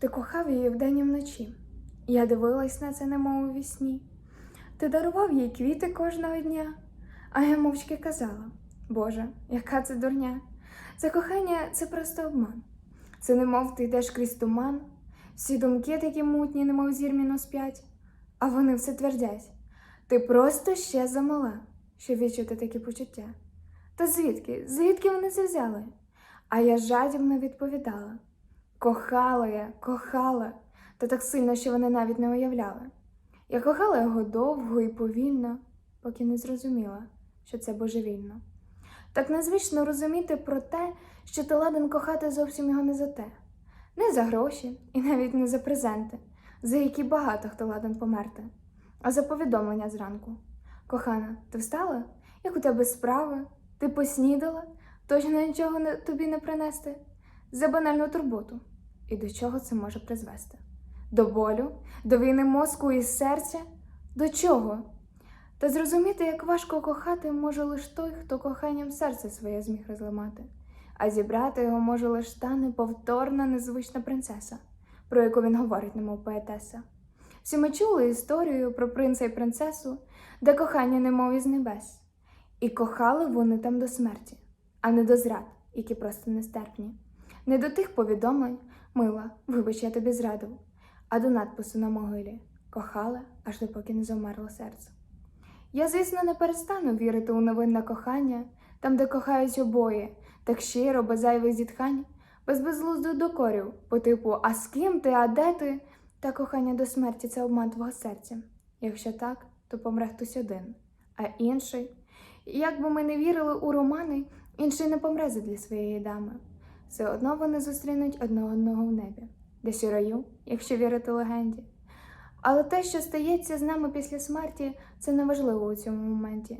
Ти кохав її вдень і вночі. Я дивилась на це, немов у вісні. Ти дарував їй квіти кожного дня, а я мовчки казала: Боже, яка це дурня! Це кохання це просто обман. Це немов ти йдеш крізь туман, всі думки такі мутні, немов зір мінус п'ять, а вони все твердять. Ти просто ще замала, щоб відчути такі почуття. Та звідки? Звідки вони це взяли? А я жадібно відповідала. Кохала я, кохала, та так сильно, що вони навіть не уявляли. Я кохала його довго і повільно, поки не зрозуміла, що це божевільно. Так незвично розуміти про те, що ти ладен кохати зовсім його не за те, не за гроші і навіть не за презенти, за які багато хто ладен померти, а за повідомлення зранку. Кохана, ти встала? Як у тебе справи? Ти поснідала? Точно нічого не, тобі не принести? За банальну турботу. І до чого це може призвести? До болю, до війни мозку і серця? До чого? Та зрозуміти, як важко кохати, може лише той, хто коханням серце своє зміг розламати, а зібрати його може лише та неповторна, незвична принцеса, про яку він говорить, немов поетеса. Всі ми чули історію про принца і принцесу, де кохання немов із небес, і кохали вони там до смерті, а не до зрад, які просто нестерпні. Не до тих повідомлень, мила, вибач, я тобі зрадив, а до надпису на могилі кохала, аж допоки не замерло серце. Я, звісно, не перестану вірити у невинне кохання, там, де кохають обоє, так щиро, без зайвих зітхань, без безглуздих докорів, по типу А з ким ти, а де ти? Та кохання до смерті це обман твого серця. Якщо так, то помре хтось один, а інший. Як би ми не вірили у романи, інший не помре задля своєї дами. Все одно вони зустрінуть одне одного в небі, десь у раю, якщо вірити легенді. Але те, що стається з нами після смерті, це неважливо у цьому моменті.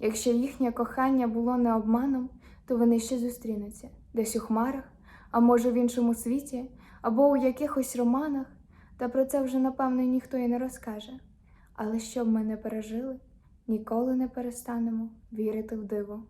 Якщо їхнє кохання було не обманом, то вони ще зустрінуться десь у хмарах, а може в іншому світі, або у якихось романах, та про це вже, напевно, ніхто і не розкаже. Але щоб ми не пережили, ніколи не перестанемо вірити в диво.